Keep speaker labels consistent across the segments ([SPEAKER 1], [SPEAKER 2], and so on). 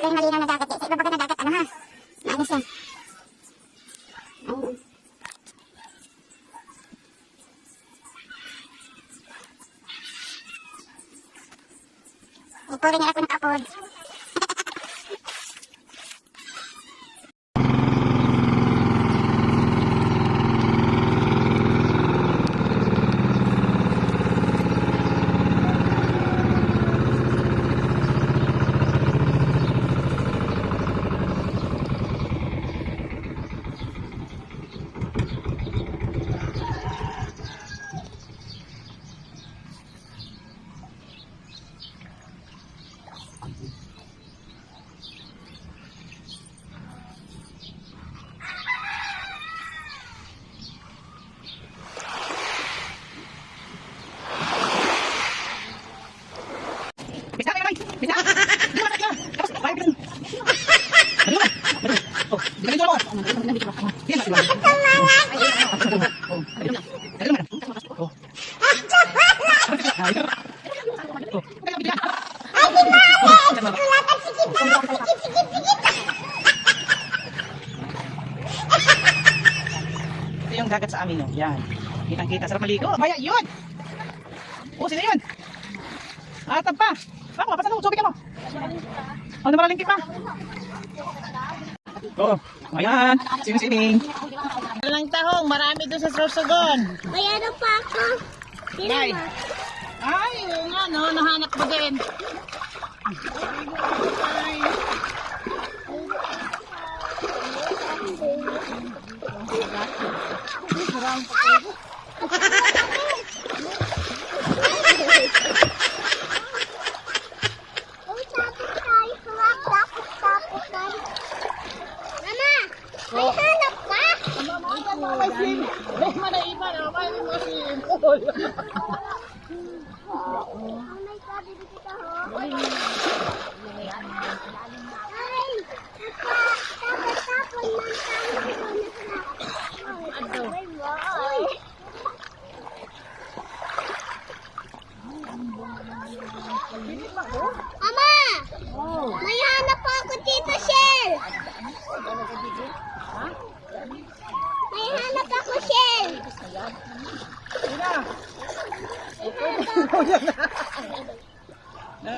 [SPEAKER 1] Yung malinaw na dagat. Sa iba baga na dagat, ano ha? Maalis yan. Ayun. Ipuri niya ako nakapod.
[SPEAKER 2] Bisa kayo, Nay! Bisa! Di ba na kaya? Tapos, bahay ka dun. Ano ba? Oh, di ka dito ako. Di ba? Oh, ayun na. Ayun na. Oh. Ayun na. Oh. Kaya, bigyan. Ito yung dagat sa amin, no? Yan. Kitang-kita. Sarap maligo. Maya, yun! Oh, sino yun? Ah, tapa. Ako, pasan mo, subik mo. Ano maralingkit pa? Oo. Oh, ayan. Sino-sining.
[SPEAKER 3] Walang tahong, marami doon sa Sorsogon.
[SPEAKER 1] May ano pa ako?
[SPEAKER 3] Nay. Ay, oo nga, no, nahanap ko din.
[SPEAKER 1] Uy,
[SPEAKER 3] masin.
[SPEAKER 1] Oh my God, dito kita ho. Ay! Tapos, tapos, man tayo. Ay, wow. Mama! May hanap ako dito, Shell! May hanap ako, Shell!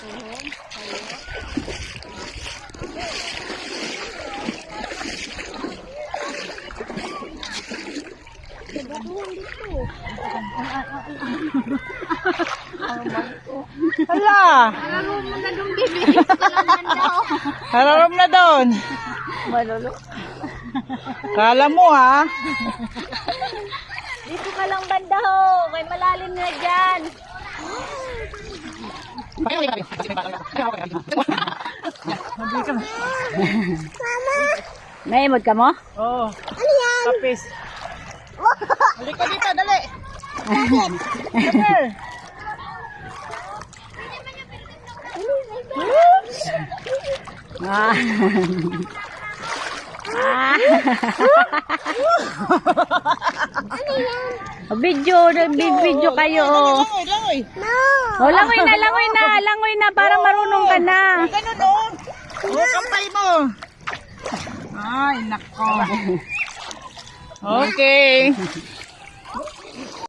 [SPEAKER 3] Hala! Halarom na doon.
[SPEAKER 1] Malolo.
[SPEAKER 3] Kala mo ha.
[SPEAKER 1] Dito ka lang banda ho. May malalim na dyan. May imod ka mo?
[SPEAKER 3] Oo.
[SPEAKER 1] Ano yan?
[SPEAKER 3] Kapis. Balik ka dito, dali. Come
[SPEAKER 1] Ah. ah. Video, big video kayo. oh.
[SPEAKER 3] Langoy, langoy.
[SPEAKER 1] Oh, langoy na, langoy na, langoy na para marunong ka na.
[SPEAKER 3] Ganun oh. Oh, kampay mo. Ay, nako. Okay.